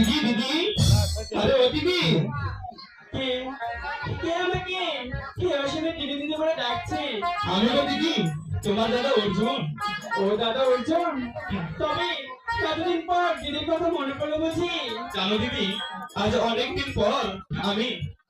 দিদি আরে ও কে? কে আমাকে? কে ডাকছে? আমি তোমার দাদা অর্জুন। ও দাদা অর্জুন। তবে কতদিন পর দিদির কথা মনে পড়ল বুঝি? জানো দিদি আজ অনেকদিন পর আমি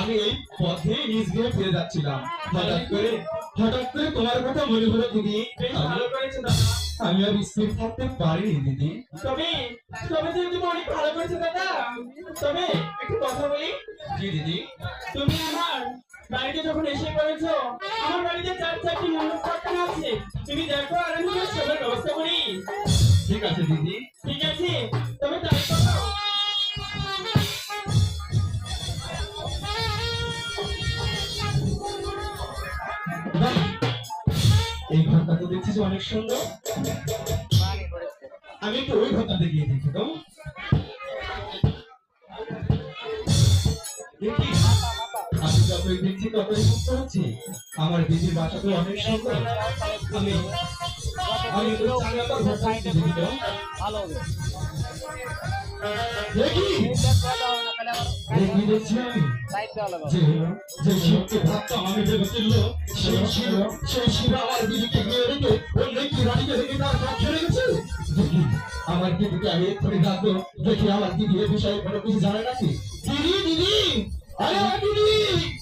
আমি এই পথে নিজ গৃহে ফিরে যাচ্ছিলাম। হঠাৎ করে হঠাৎ করে তোমার কথা মনে হলো দিদি। ভালো করেছ দাদা। আমি আর স্থির থাকতে পারিনি দিদি। তবে তুমি আমার বাড়িতে যখন এসে পড়েছো আমার বাড়িতে চার চারটি পাঠানো আছে। তুমি দেখো আর আমি সবার ব্যবস্থা করি। ঠিক আছে দিদি। ঠিক আছে? তবে তাই করো। এই ঘরটা তো দেখছি যে অনেক সুন্দর। আমি একটু ওই ঘরটাতে গিয়ে দেখি তো দেখি। আমি যতই দেখছি ততই মুক্ত হচ্ছি। আমার দিদির বাসা তো অনেক সুন্দর দেখি আমার দিদিকে আমি এক্ষুনি দেখি আমার দিদি এ বিষয়ে কোনো কিছু জানে নাকি? দিদি দিদি! আরে